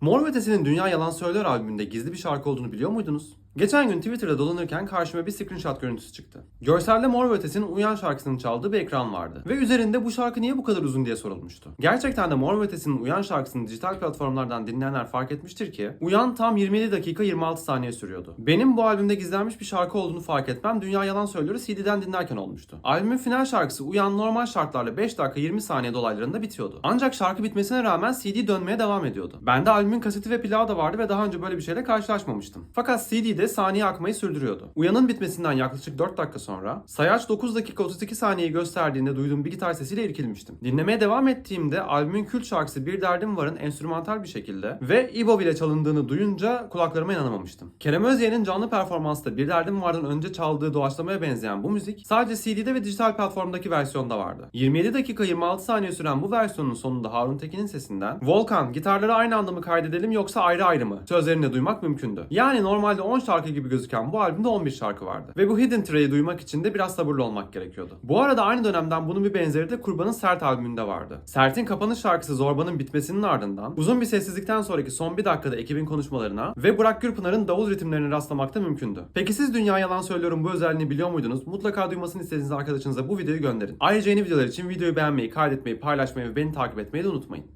Mor ve Ötesi'nin Dünya Yalan Söylüyor albümünde gizli bir şarkı olduğunu biliyor muydunuz? Geçen gün Twitter'da dolanırken karşıma bir screenshot görüntüsü çıktı. Görselde Mor ve Ötesi'nin Uyan şarkısının çaldığı bir ekran vardı. Ve üzerinde bu şarkı niye bu kadar uzun diye sorulmuştu. Gerçekten de Mor ve Ötesi'nin Uyan şarkısını dijital platformlardan dinleyenler fark etmiştir ki Uyan tam 27 dakika 26 saniye sürüyordu. Benim bu albümde gizlenmiş bir şarkı olduğunu fark etmem Dünya Yalan Söylüyor'u CD'den dinlerken olmuştu. Albümün final şarkısı Uyan normal şartlarla 5 dakika 20 saniye dolaylarında bitiyordu. Ancak şarkı bitmesine rağmen CD dönmeye devam ediyordu. Bende albümün kaseti ve plağı da vardı ve daha önce böyle bir şeyle karşılaşmamıştım. Fakat CD'de saniye akmayı sürdürüyordu. Uyanın bitmesinden yaklaşık 4 dakika sonra sayaç 9 dakika 32 saniyeyi gösterdiğinde duyduğum bir gitar sesiyle irkilmiştim. Dinlemeye devam ettiğimde albümün kült şarkısı Bir Derdim Var'ın enstrümantal bir şekilde ve İbo ile çalındığını duyunca kulaklarıma inanamamıştım. Kerem Özyeğin'in canlı performansta Bir Derdim Var'dan önce çaldığı doğaçlamaya benzeyen bu müzik sadece CD'de ve dijital platformdaki versiyonda vardı. 27 dakika 26 saniye süren bu versiyonun sonunda Harun Tekin'in sesinden Volkan gitarları aynı anda mı kaydedelim yoksa ayrı ayrı mı? Sözlerini duymak mümkündü. Yani normalde 10 şarkı gibi gözüken bu albümde 11 şarkı vardı. Ve bu Hidden Tray'i duymak için de biraz sabırlı olmak gerekiyordu. Bu arada aynı dönemden bunun bir benzeri de Kurban'ın Sert albümünde vardı. Sert'in kapanış şarkısı Zorba'nın bitmesinin ardından uzun bir sessizlikten sonraki son bir dakikada ekibin konuşmalarına ve Burak Gürpınar'ın davul ritimlerine rastlamak da mümkündü. Peki siz Dünya Yalan Söylüyorum bu özelliğini biliyor muydunuz? Mutlaka duymasını istediğiniz arkadaşınıza bu videoyu gönderin. Ayrıca yeni videolar için videoyu beğenmeyi, kaydetmeyi, paylaşmayı ve beni takip etmeyi de unutmayın.